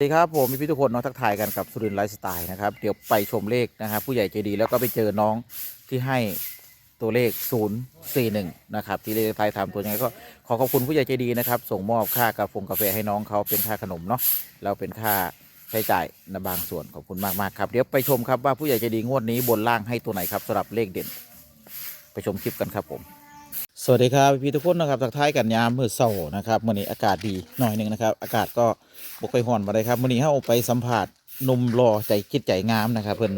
สวัสดีครับผมมีพี่ทุกคนเนาะทักทายกันกับสุรินไลฟ์สไตล์นะครับเดี๋ยวไปชมเลขนะครับผู้ใหญ่ใจดีแล้วก็ไปเจอน้องที่ให้ตัวเลข 041 นะครับ ที่เลขไทายทำตัวยังไงก็ขอขอบคุณผู้ใหญ่ใจดีนะครับ ส่งมอบค่ากาแฟกาแฟให้น้องเขาเป็นค่าขนมเนาะแล้วเป็นค่าใช้จ่ายในบางส่วนขอบคุณมากๆครับ เดี๋ยวไปชมครับว่าผู้ใหญ่ใจดีงวดนี้บนล่างให้ตัวไหนครับสำหรับเลขเด่น ไปชมคลิปกันครับผม สวัสดีครับพี่ทุกคนนะครับทักทายกันยามมือเช้านะครับมื้อนี้อากาศดีหน่อยหนึ่งนะครับ อากาศก็บ่ค่อยร้อนมาเลยครับมื้อนี้เฮาไปสัมผัสนมรอใจคิดใจงามนะครับเพิ่น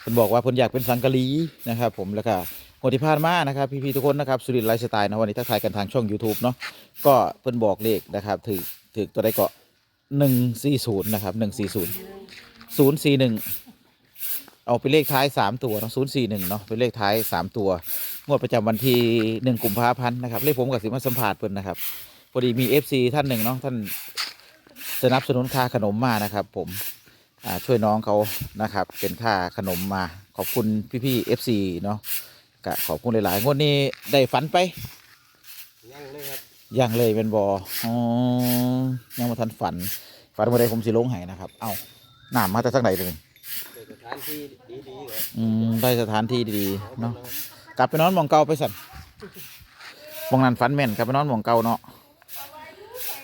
เพิ่นบอกว่าเพิ่นอยากเป็นสังกะลีนะครับ ผมแล้วก็งวดที่ผ่านมานะครับพี่ๆทุกคนนะครับสุรินทร์ไลฟ์สไตล์นะวันนี้ทักทายกันทางช่อง YouTube เนาะก็เพิ่นบอกเลขนะครับถือถือตัวใดก็140นย์นะครับ140 041 เอาเป็นเลขท้ายสามตัวเนาะศูนย์สี่หนึ่งเนาะเป็นเลขท้ายสามตัว งวดประจำวันที่หนึ่งกุมภาพันธ์นะครับเลขผมกับสิมาสัมผัสเพิ่นนะครับพอดีมีเอฟซีท่านหนึ่งเนาะท่านสนับสนุนค่าขนมมานะครับ ผมอ่าช่วยน้องเขานะครับ เป็นค่าขนมมา ขอบคุณพี่ๆเอฟซีเนาะก็ขอบคุณหลายๆงวดนี้ได้ฝันไปยังเลยครับยังเลยเป็นบออ๋อยังมาทันฝันฝันเมื่อใดผมสิลงให้นะครับ เอ้าหนามมาแต่ทั้งไหนเลยเปิดสถานที่ดีๆเลยอืมได้สถานที่ดีๆเนาะกลับไปนอนหมองเก่าไปสั่นมองนั้นฝันแม่นกลับไปนอนหมองเก่าเนาะ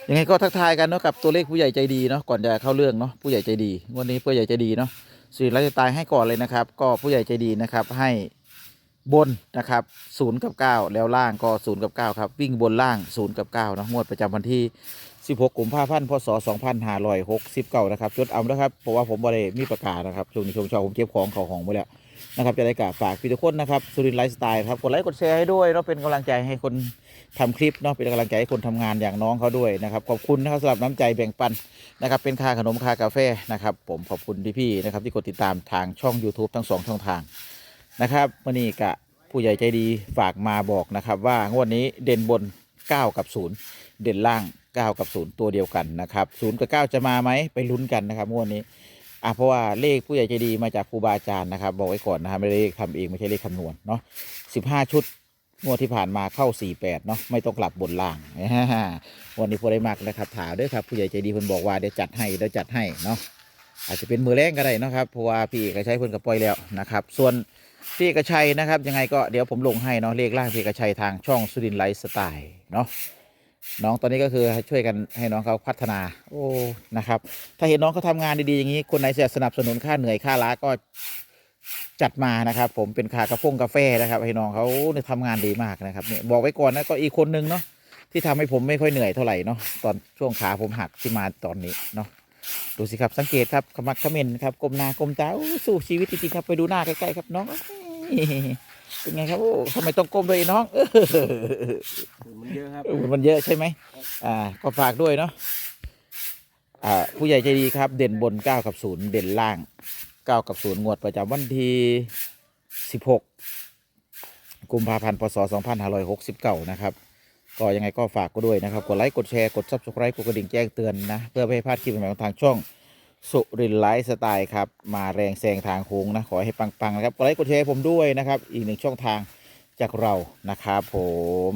ยังไงก็ทักทายกันเนาะกับตัวเลขผู้ใหญ่ใจดีเนาะก่อนจะเข้าเรื่องเนาะผู้ใหญ่ใจดี วันนี้ผู้ใหญ่ใจดีเนาะสื่อรัชตายให้ก่อนเลยนะครับ ก็ผู้ใหญ่ใจดีนะครับให้ บนนะครับศูนย์กับเก้าแล้วล่างก็ศูนย์กับเก้าครับ วิ่งบนล่างศูนย์กับเก้าเนาะงวดประจำวันที่ 16กุมภาพันธ์พศ2569นะครับจดเอาแล้วครับเพราะว่าผมบ่ได้มีประกาศนะครับช่วงนี้ช่วงเช้าผมเก็บของเขาของหมดแล้วนะครับจะได้กาฝากพี่ทุกคนนะครับสุรินทร์ไลฟ์สไตล์ครับกดไลค์กดแชร์ให้ด้วยเนาะเป็นกำลังใจให้คนทำคลิปเนาะเป็นกำลังใจให้คนทำงานอย่างน้องเขาด้วยนะครับขอบคุณนะครับสำหรับน้ำใจแบ่งปันนะครับเป็นค่าขนมค่ากาแฟนะครับผมขอบคุณพี่ๆนะครับที่กดติดตามทางช่อง YouTube ทั้งสองช่องทาง นะครับวันนี้กะผู้ใหญ่ใจดีฝากมาบอกนะครับ ว่างวดนี้เด่นบน 9 กับ 0 เด่นล่าง 9 กับ 0 ตัวเดียวกันนะครับ0กับ 9 จะมาไหมไปลุ้นกันนะครับงวดนี้อะเพราะว่าเลขผู้ใหญ่ใจดีมาจากครูบาอาจารย์นะครับ บอกไว้ก่อนนะครับไม่ได้เลขทำเองไม่ใช่เลขคำนวณเนาะสิบห้าชุดงวดที่ผ่านมาเข้าสี่แปดเนาะไม่ต้องกลับบนล่างวันนี้พอได้มากนะครับถามด้วยครับผู้ใหญ่ใจดีเพิ่นบอกว่าเดี๋ยวจัดให้เดี๋ยวจัดให้เนาะอาจจะเป็นมือแรงก็ได้นะครับเพราะว่าพี่เอกชัยเพิ่นกับปล่อยแล้วนะครับ ส่วน พี่เอกชัยนะครับยังไงก็เดี๋ยวผมลงให้เนาะเลขล่างพี่เอกชัยทางช่องสุรินไลฟ์สไตล์เนาะน้องตอนนี้ก็คือช่วยกันให้น้องเขาพัฒนา โอ้นะครับ ถ้าเห็นน้องเขาทำงานดีๆอย่างนี้คนไหนจะสนับสนุนค่าเหนื่อยค่าล้าก็จัดมานะครับ ผมเป็นค่ากาแฟกาแฟนะครับให้น้องเขาเนี่ยทำงานดีมากนะครับเนี่ยบอกไว้ก่อนนะก็อีกคนนึงเนาะที่ทำให้ผมไม่ค่อยเหนื่อยเท่าไหร่เนาะตอนช่วงขาผมหักที่มาตอนนี้เนาะ ดูสิครับสังเกตครับขมักเขม้นครับก้มหน้าก้มตาโอ้สู้ชีวิตจริงๆครับไปดูหน้าใกล้ๆครับน้องเอ้ยเป็นไงครับโอ้ทำไมต้องก้มด้วยน้องเออมันเยอะครับเออมันเยอะใช่ไหมอ่าก็ฝากด้วยเนาะอ่าผู้ใหญ่ใจดีครับ เด่นบน9กับ0เด่นล่าง9กับ0งวดประจำวันที่16 กุมภาพันธ์พศ2569 นะครับ ก็ยังไงก็ฝากก็ด้วยนะครับ กดไลค์ กดแชร์ กดซับสไครต์กดกระดิ่งแจ้งเตือนนะ เพื่อไม่ให้พลาดคลิปใหม่ของทางช่องสุรินไลฟ์สไตล์ครับ มาแรงแซงทางโค้งนะ ขอให้ปังๆนะครับ กดไลค์ กดแชร์ผมด้วยนะครับ อีกหนึ่งช่องทางจากเรานะครับผม